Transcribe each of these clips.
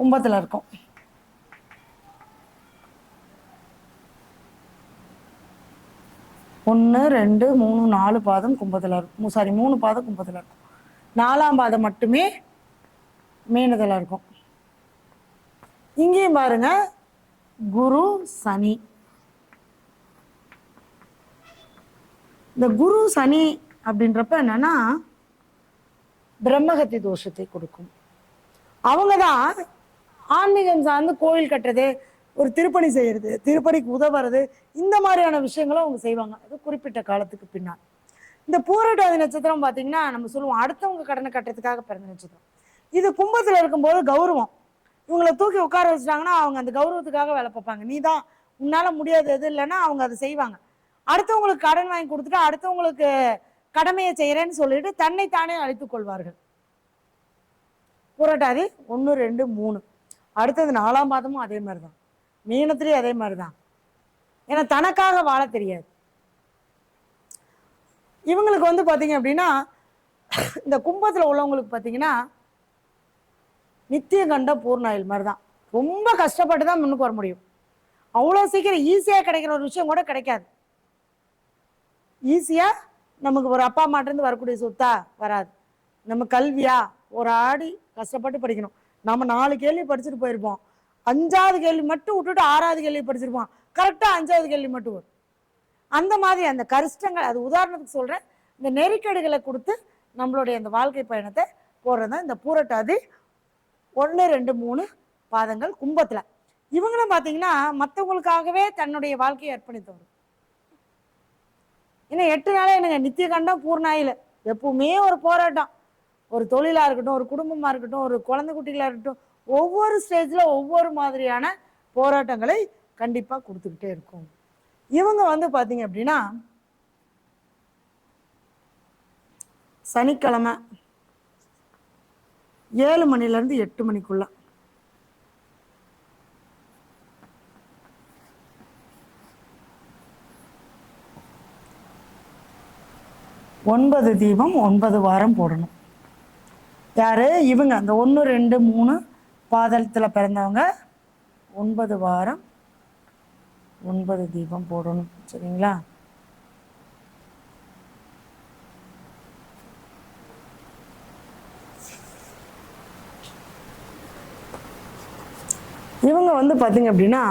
கும்பத்துல இருக்கும். ஒன்று ரெண்டு மூணு நாலு பாதம் கும்பத்தில் இருக்கும். சாரி மூணு பாதம் கும்பத்தில் இருக்கும். நாலாம் பாதம் மட்டுமே மீனத்தில் இருக்கும். இங்கேயும் பாருங்க குரு சனி. இந்த குரு சனி அப்படின்றப்ப என்னன்னா பிரம்மகத்தி தோஷத்தை கொடுக்கும். அவங்க தான் ஆன்மீகம் சார்ந்து கோயில் கட்டுறது ஒரு திருப்பணி செய்கிறது திருப்பணிக்கு உதவுறது இந்த மாதிரியான விஷயங்களும் அவங்க செய்வாங்க. அது குறிப்பிட்ட காலத்துக்கு பின்னால். இந்த பூரட்டாதி நட்சத்திரம் பார்த்தீங்கன்னா நம்ம சொல்லுவோம் அடுத்தவங்க கடனை கட்டுறதுக்காக பிறந்த நட்சத்திரம். இது கும்பத்தில் இருக்கும்போது கௌரவம். இவங்களை தூக்கி உட்கார வச்சுட்டாங்கன்னா அவங்க அந்த கௌரவத்துக்காக வேலை பார்ப்பாங்க. நீ தான் உன்னால் முடியாது எது இல்லைன்னா அவங்க அதை செய்வாங்க. அடுத்தவங்களுக்கு கடன் வாங்கி கொடுத்துட்டு அடுத்தவங்களுக்கு கடமையை செய்கிறேன்னு சொல்லிட்டு தன்னை தானே அழித்துக் கொள்வார்கள். புரட்டாதி ஒன்று ரெண்டு மூணு. அடுத்தது நாலாம் பாதமும் அதே மாதிரி தான் மீனத்திலையும் அதே மாதிரி தான் ஏன்னா தனக்காக வாழ தெரியாது. இவங்களுக்கு வந்து பார்த்தீங்க அப்படின்னா இந்த கும்பத்தில் உள்ளவங்களுக்கு பார்த்தீங்கன்னா நித்திய கண்ட பூர்ணாயில் மாதிரி தான் ரொம்ப கஷ்டப்பட்டு தான் முன்னுக்கு வர முடியும். அவ்வளோ சீக்கிரம் ஈஸியாக கிடைக்கிற ஒரு விஷயம் கூட கிடைக்காது. ஈஸியாக நமக்கு ஒரு அப்பா அம்மாட்டேருந்து வரக்கூடிய சொத்தா வராது. நம்ம கல்வியா ஒரு ஆடி கஷ்டப்பட்டு படிக்கணும். நம்ம நாலு கேள்வி படிச்சுட்டு போயிருப்போம். அஞ்சாவது கேள்வி மட்டும் விட்டுட்டு ஆறாவது கேள்வி படிச்சிருப்போம் கரெக்டாக அஞ்சாவது கேள்வி மட்டும் வரும். அந்த மாதிரி அந்த கஷ்டங்கள் அது உதாரணத்துக்கு சொல்கிறேன் இந்த நெருக்கடிகளை கொடுத்து நம்மளுடைய அந்த வாழ்க்கை பயணத்தை போடுறது தான் இந்த பூரட்டாதி ஒன்று ரெண்டு மூணு பாதங்கள் கும்பத்தில். இவங்களும் பார்த்தீங்கன்னா மற்றவங்களுக்காகவே தன்னுடைய வாழ்க்கையை அர்ப்பணித்தவர். இன்னும் எட்டு நாளே எனக்கு நித்திய கண்டம் பூர்ணாயில். எப்பவுமே ஒரு போராட்டம். ஒரு தொழிலாக இருக்கட்டும் ஒரு குடும்பமாக இருக்கட்டும் ஒரு குழந்தை குட்டிகளாக இருக்கட்டும் ஒவ்வொரு ஸ்டேஜில் ஒவ்வொரு மாதிரியான போராட்டங்களை கண்டிப்பாக கொடுத்துக்கிட்டே இருக்கும். இவங்க வந்து பார்த்தீங்க அப்படின்னா சனிக்கிழமை ஏழு மணிலேருந்து எட்டு மணிக்குள்ள. ஒன்பது தீபம் ஒன்பது வாரம் போடணும். யாரு? இவங்க. அந்த ஒன்று ரெண்டு மூணு பாதளத்தில் பிறந்தவங்க. ஒன்பது வாரம் ஒன்பது தீபம் போடணும். சரிங்களா? இவங்க வந்து பார்த்தீங்க அப்படின்னா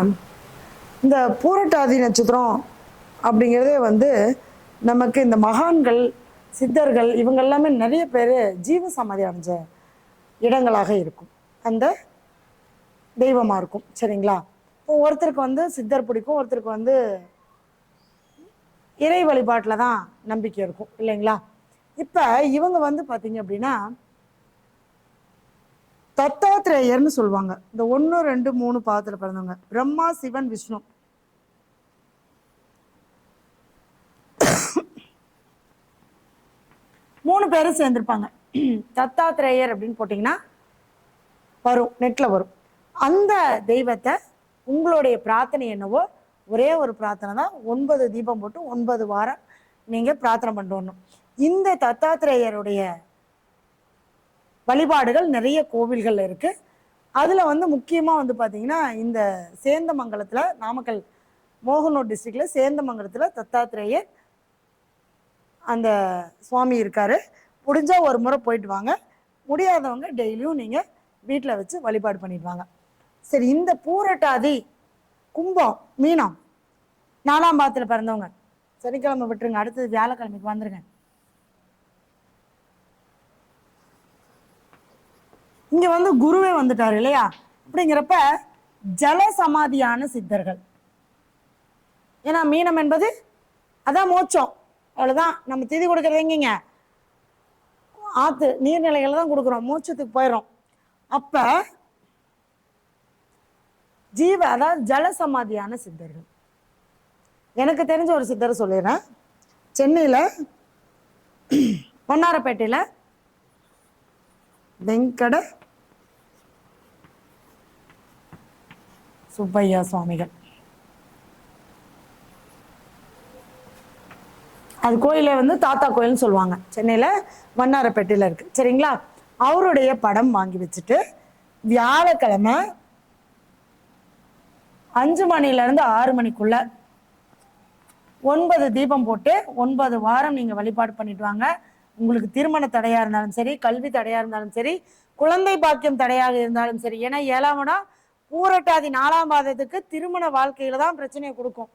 இந்த பூரட்டாதி நட்சத்திரம் அப்படிங்கிறதே வந்து நமக்கு இந்த மகான்கள் சித்தர்கள் இவங்க எல்லாமே நிறைய பேர் ஜீவ சமாதி அடைஞ்ச இடங்களாக இருக்கும். அந்த தெய்வமாக இருக்கும். சரிங்களா? இப்போ ஒருத்தருக்கு வந்து சித்தர் பிடிக்கும் ஒருத்தருக்கு வந்து இறை வழிபாட்டில் தான் நம்பிக்கை இருக்கும். இல்லைங்களா? இப்போ இவங்க வந்து பார்த்தீங்க அப்படின்னா தத்தாத்திரேயர்னு சொல்லுவாங்க. இந்த ஒன்று ரெண்டு மூணு பாதத்தில் பிறந்தவங்க. பிரம்மா சிவன் விஷ்ணு. மூணு பேரும் சேர்ந்திருப்பாங்க. தத்தாத்திரேயர் அப்படின்னு போட்டிங்கன்னா வரும் நெட்டில் வரும். அந்த தெய்வத்தை உங்களுடைய பிரார்த்தனை என்னவோ ஒரே ஒரு பிரார்த்தனை தான். ஒன்பது தீபம் போட்டு ஒன்பது வாரம் நீங்கள் பிரார்த்தனை பண்ணிட்டு வரணும் இந்த தத்தாத்திரேயருடைய வழிபாடுகள் நிறைய கோவில்கள் இருக்கு. அதுல வந்து முக்கியமா வந்து பாத்தீங்கன்னா இந்த சேந்தமங்கலத்துல நாமக்கல் மோகனூர் டிஸ்ட்ரிக்ட்ல சேந்தமங்கலத்துல தத்தாத்திரேயர் அந்த சுவாமி இருக்காரு. முடிஞ்சால் ஒரு முறை போயிட்டு வாங்க. முடியாதவங்க டெய்லியும் நீங்க வீட்டில் வச்சு வழிபாடு பண்ணிட்டு வாங்க. சரி இந்த பூரட்டாதி கும்பம் மீனம் நாலாம் பாதத்துல பிறந்தவங்க. சனிக்கிழமை விட்டுருங்க. அடுத்தது வியாழக்கிழமைக்கு வந்துருங்க. இங்க வந்து குருவே வந்துட்டாரு இல்லையா? அப்படிங்கிறப்ப ஜல சமாதியான சித்தர்கள். ஏன்னா மீனம் என்பது அதான் மோட்சம். அவ்வளோதான் நம்ம திதி கொடுக்குறது எங்கேங்க? ஆற்று நீர்நிலைகளை தான் கொடுக்குறோம். மூச்சத்துக்கு போயிடும் அப்ப ஜீவ அதாவது ஜல சமாதியான சித்தர்கள். எனக்கு தெரிஞ்ச ஒரு சித்தரை சொல்லிடுறேன். சென்னையில் பொன்னாரப்பேட்டையில் வெங்கட சுப்பையா சுவாமிகள். அது கோயிலை வந்து தாத்தா கோயில்னு சொல்லுவாங்க. சென்னையில் வண்ணாரப்பேட்டையில் இருக்குது சரிங்களா? அவருடைய படம் வாங்கி வச்சுட்டு வியாழக்கிழமை அஞ்சு மணிலேருந்து ஆறு மணிக்குள்ள ஒன்பது தீபம் போட்டு ஒன்பது வாரம் நீங்கள் வழிபாடு பண்ணிட்டு வாங்க. உங்களுக்கு திருமண தடையாக இருந்தாலும் சரி கல்வி தடையாக இருந்தாலும் சரி குழந்தை பாக்கியம் தடையாக இருந்தாலும் சரி ஏன்னா ஏழாம் இடம் பூரட்டாதி நாலாம் பாதத்துக்கு திருமண வாழ்க்கையில தான் பிரச்சனையை கொடுக்கும்.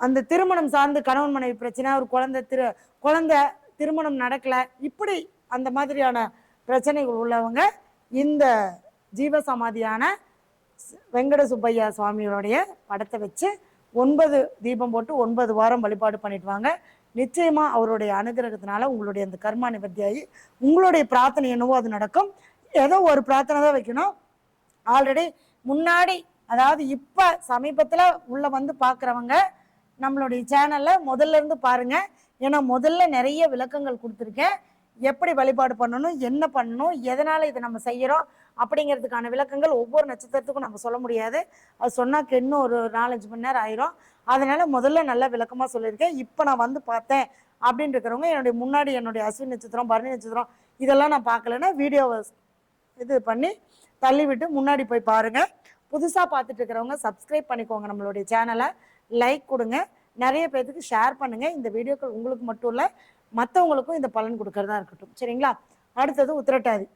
அந்த திருமணம் சார்ந்து கணவன் மனைவி பிரச்சனை ஒரு குழந்தை திரு குழந்தை திருமணம் நடக்கல இப்படி அந்த மாதிரியான பிரச்சனைகள் உள்ளவங்க இந்த ஜீவசமாதியான வெங்கட சுப்பையா சுவாமியோடைய படத்தை வச்சு ஒன்பது தீபம் போட்டு ஒன்பது வாரம் வழிபாடு பண்ணிடுவாங்க நிச்சயமாக அவருடைய அனுகிரகத்தினால உங்களுடைய அந்த கர்மா நிவர்த்தியாகி உங்களுடைய பிரார்த்தனை என்னவோ அது நடக்கும். ஏதோ ஒரு பிரார்த்தனை தான் வைக்கணும். ஆல்ரெடி முன்னாடி அதாவது இப்போ சமீபத்தில் உள்ளே வந்து பார்க்குறவங்க நம்மளுடைய சேனலை முதல்ல இருந்து பாருங்க. ஏன்னா முதல்ல நிறைய விளக்கங்கள் கொடுத்துருக்கேன். எப்படி வழிபாடு பண்ணணும் என்ன பண்ணணும் எதனால் இதை நம்ம செய்கிறோம் அப்படிங்கிறதுக்கான விளக்கங்கள் ஒவ்வொரு நட்சத்திரத்துக்கும் நம்ம சொல்ல முடியாது. அது சொன்னாக்கு இன்னும் ஒரு நாலஞ்சு மணி நேரம் ஆயிரும். அதனால் முதல்ல நல்ல விளக்கமாக சொல்லியிருக்கேன். இப்போ நான் வந்து பார்த்தேன் அப்படின்னு இருக்கிறவங்க என்னுடைய முன்னாடி என்னுடைய அஸ்வின் நட்சத்திரம் பரணி நட்சத்திரம் இதெல்லாம் நான் பார்க்கலன்னா வீடியோவை இது பண்ணி தள்ளிவிட்டு முன்னாடி போய் பாருங்கள் புதுசாக பார்த்துட்டு இருக்கிறவங்க சப்ஸ்கிரைப் பண்ணிக்கோங்க நம்மளுடைய சேனலை லைக் கொடுங்க. நிறைய பேர்த்துக்கு ஷேர் பண்ணுங்க. இந்த வீடியோக்கள் உங்களுக்கு மட்டும் இல்லை மற்றவங்களுக்கும் இந்த பலன் கொடுக்கறதா இருக்கட்டும். சரிங்களா? அடுத்தது உத்திரட்டாதி.